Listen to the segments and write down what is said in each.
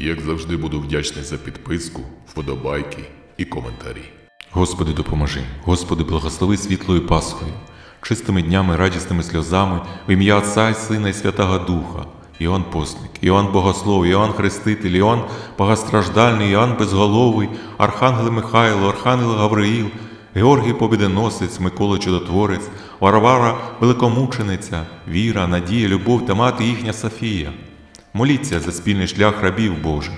Як завжди буду вдячний за підписку, вподобайки і коментарі. Господи, допоможи, Господи, благослови світлою Пасхою, чистими днями, радісними сльозами, в ім'я Отця і Сина і Святого Духа, Іоанн Постник, Іоанн Богослов, Іоанн Хреститель, Іоанн Богостраждальний, Іоанн Безголовий, Архангел Михайло, Архангел Гавриїл, Георгій Побідоносець, Микола Чудотворець, Варвара Великомучениця, Віра, Надія, Любов та мати їхня Софія. Моліться за спільний шлях рабів Божих.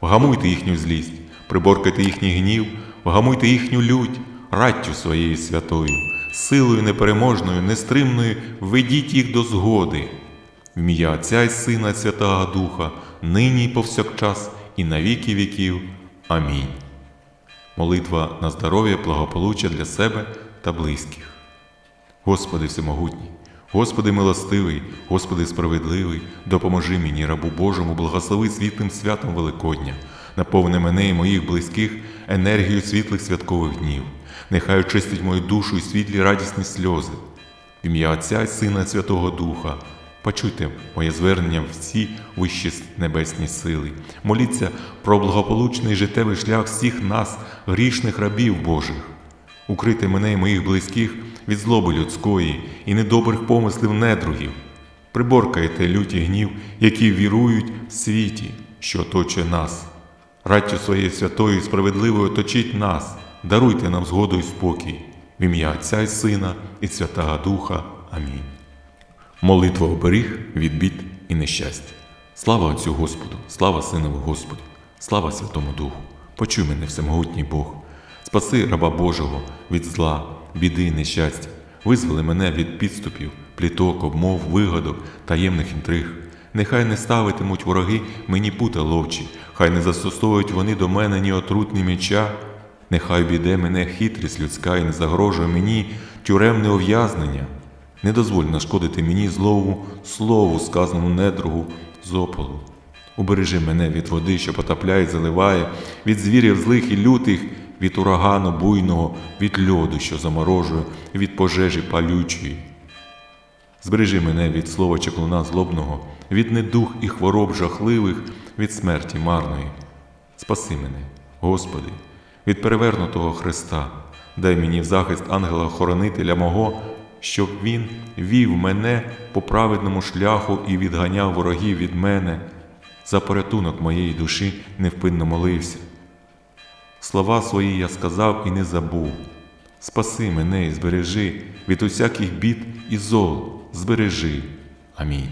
Вгамуйте їхню злість, приборкайте їхній гнів, вгамуйте їхню лють, раттю своєю святою, силою непереможною, нестримною ведіть їх до згоди. В Отця і Сина Святого Духа, нині і повсякчас, і на віки віків. Амінь. Молитва на здоров'я, благополуччя для себе та близьких. Господи Всемогутній, Господи милостивий, Господи справедливий, допоможи мені, рабу Божому, благослови світлим святом Великодня, наповни мене і моїх близьких енергією світлих святкових днів. Нехай очистить мою душу і світлі радісні сльози. В ім'я Отця і Сина Святого Духа. Почуйте моє звернення всі вищі небесні сили. Моліться про благополучний життєвий шлях всіх нас, грішних рабів Божих. Укрити мене і моїх близьких від злоби людської і недобрих помислів недругів. Приборкайте люті гнів, які вірують в світі, що оточує нас. Раттю своєю святою і справедливою оточіть нас, даруйте нам згоду і спокій. В ім'я Отця і Сина і Святого Духа. Амінь. Молитва оберіг від бід і нещастя. Слава Отцю Господу, слава Синову Господу, слава Святому Духу. Почуй мене, всемогутній Бог. Спаси раба Божого від зла, біди і нещастя. Визволи мене від підступів, пліток, обмов, вигадок, таємних інтриг. Нехай не ставитимуть вороги мені пута ловчі, хай не застосовують вони до мене ні отрутні меча. Нехай біде мене хитрість людська і не загрожує мені тюремне ув'язнення. Не дозволь нашкодити мені злову слову, сказаному недругу з ополу. Убережи мене від води, що потапляє, і заливає, від звірів злих і лютих, від урагану буйного, від льоду, що заморожує, від пожежі палючої. Збережи мене від слова чеклуна злобного, від недух і хвороб жахливих, від смерті марної. Спаси мене, Господи, від перевернутого Христа, дай мені в захист ангела-хоронителя мого, щоб він вів мене по праведному шляху і відганяв ворогів від мене, за порятунок моєї душі невпинно молився. Слова свої я сказав і не забув. Спаси мене і збережи від усяких бід і зол, збережи. Амінь.